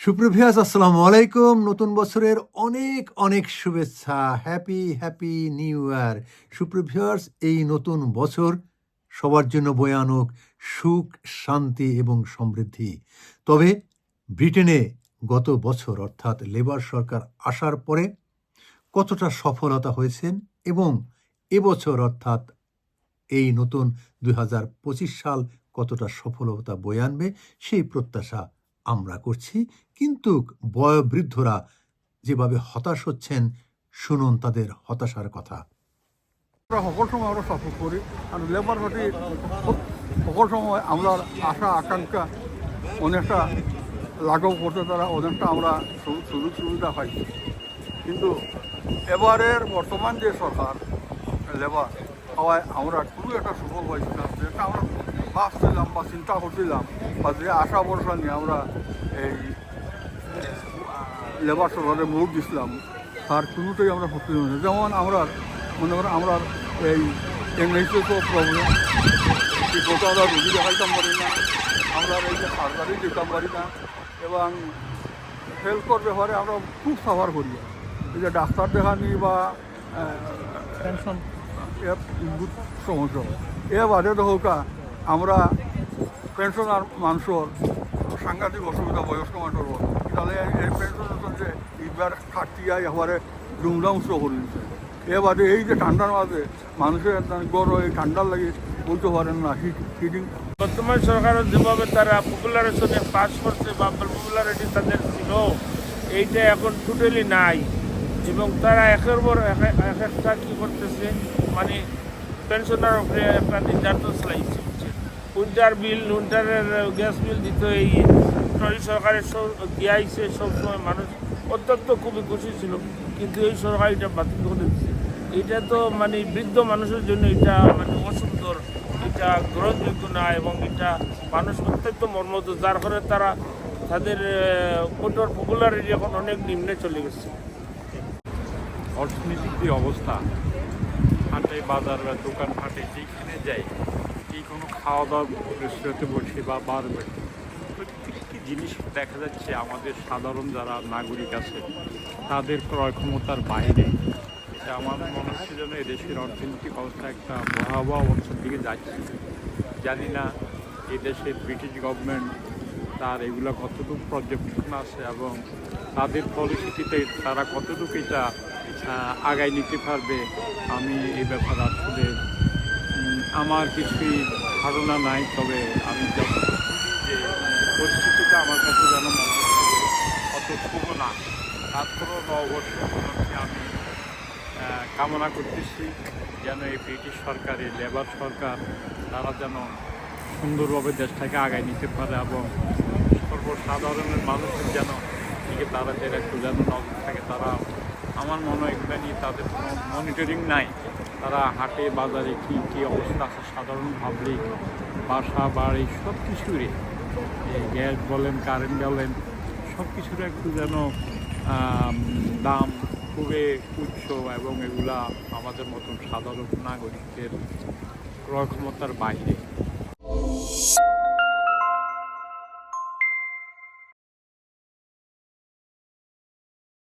সুপ্রভিয়াস আসসালামু আলাইকুম। নতুন বছরের অনেক অনেক শুভেচ্ছা। হ্যাপি হ্যাপি নিউ ইয়ার সুপ্রভিয়ার্স এই নতুন বছর সবার জন্য বয়ে আনুক সুখ, শান্তি এবং সমৃদ্ধি। তবে ব্রিটেনে গত বছর, অর্থাৎ লেবার সরকার আসার পরে কতটা সফলতা হয়েছেন এবং এবছর, অর্থাৎ এই নতুন দু হাজার পঁচিশ সাল কতটা সফলতা বয়ে আনবে, সেই প্রত্যাশা আমরা করছি, কিন্তু বয়োবৃদ্ধরা যেভাবে হতাশ হচ্ছেন, শুনুন তাদের হতাশার কথা। আমরা সকল সময় আমরা সাপোর্ট করি, আর লেবার পার্টি সকল সময় আমরা আশা, আকাঙ্ক্ষা, অনেকটা লাঘব করতে তারা অনেকটা আমরা সুযোগ সুবিধা পাইছি কিন্তু এবারের বর্তমান যে সরকার লেবার হওয়ায় আমরা খুবই একটা সুফল পাইছিলাম যেটা আমরা ভাবছিলাম বা চিন্তা করছিলাম বা যে আশা ভরসা নিয়ে আমরা এই লেবার সরকারে মুখ দিছিলাম, তার কোনোটাই আমরা সত্যি হয়েছে। যেমন আমরা, মনে করেন আমরা এই এমএসএ তো প্রবলেম মতো আমরা রুগী দেখাইতাম পারি না, আমরা এই যে সার্জারি দিতাম পারি না, এবং হেলথর ব্যাপারে আমরা খুব সাফার করি। এই যে ডাক্তার দেখানি বা পেনশন সমস্যা এ বাদে হোকা আমরা পেনশনার মানুষের সাংঘাতিক অসুবিধা বয়স্ক মানুষের তাহলে এই পেনশন যে ইবার খাটিয়া এবারে ধুমধাম শো করে দিচ্ছে। এ বাদে এই যে ঠান্ডার মাঝে মানুষের গড় এই ঠান্ডার লাগে বলতে পারেন না হিটিং বর্তমান সরকারও যেভাবে তারা পপুলারেশনে পাস করছে বা পপুলারিটি তাদের ছিল। এইটা এখন টোটালি নাই। এবং তারা একের পর এক এক একটা কী করতেছে মানে পেনশনার উপরে একটা নির্যাতন চালাইছে উইন্টার বিল উইন্টারের গ্যাস বিল দিত এই টরি সরকারের সব দিয়াইছে সবসময় মানুষ। অত্যন্ত খুবই খুশি ছিল, কিন্তু এই সরকার এটা বাতিল করে দিচ্ছে এটা তো মানে বৃদ্ধ মানুষের জন্য এটা মানে অসুন্দর, এটা গ্রহণযোগ্য না এবং এটা মানুষ অত্যন্ত মর্মত যার ফলে তারা তাদের কঠোর পপুলারিটি এখন অনেক নিম্নে চলে গেছে। অর্থনৈতিক যে অবস্থা। হাটে, বাজার বা দোকান হাটে যেখানে যাই এই কোনো খাওয়া দাওয়া রেস্টুরেন্টে বসে বা বার প্রত্যেকটি জিনিস দেখা যাচ্ছে আমাদের সাধারণ যারা নাগরিক আছে, তাদের ক্রয় ক্ষমতার বাইরে। আমার মনে হচ্ছে যেন এদেশের অর্থনৈতিক অবস্থা একটা ভয়াবহ অবস্থার দিকে যাচ্ছে। জানি না এদেশের ব্রিটিশ গভর্নমেন্ট তার এগুলো কতটুকু পর্যবেক্ষণ আছে এবং তাদের পলিসিটিতে তারা কতটুকু এটা আগায় নিতে পারবে, আমি এই ব্যাপারে আসলে আমার কিছুই ধারণা নাই, তবে আমি যে পরিস্থিতিটা আমার কাছে যেন অত শুভ না। তারপরেও নববর্ষ আমি কামনা করতেছি যেন এই ব্রিটিশ সরকার, এই লেবার সরকার, তারা যেন সুন্দরভাবে দেশটাকে আগায় নিতে পারে এবং সর্বসাধারণের মানুষের যেন দিকে তাদের একটু যেন নজর থাকে, তারা আমার মনে হয় এগুলো নিয়ে তাদের কোনো মনিটরিং নাই। তারা হাটে, বাজারে কী কী অবস্থা আছে সাধারণ পাবলিক বাসা, বাড়ি সব কিছুরই। গ্যাস বলেন কারেন্ট বলেন, সব কিছুর একটু যেন দাম খুবই উচ্চ এবং এগুলা আমাদের মতন সাধারণ নাগরিকদের ক্রয় ক্ষমতার বাইরে।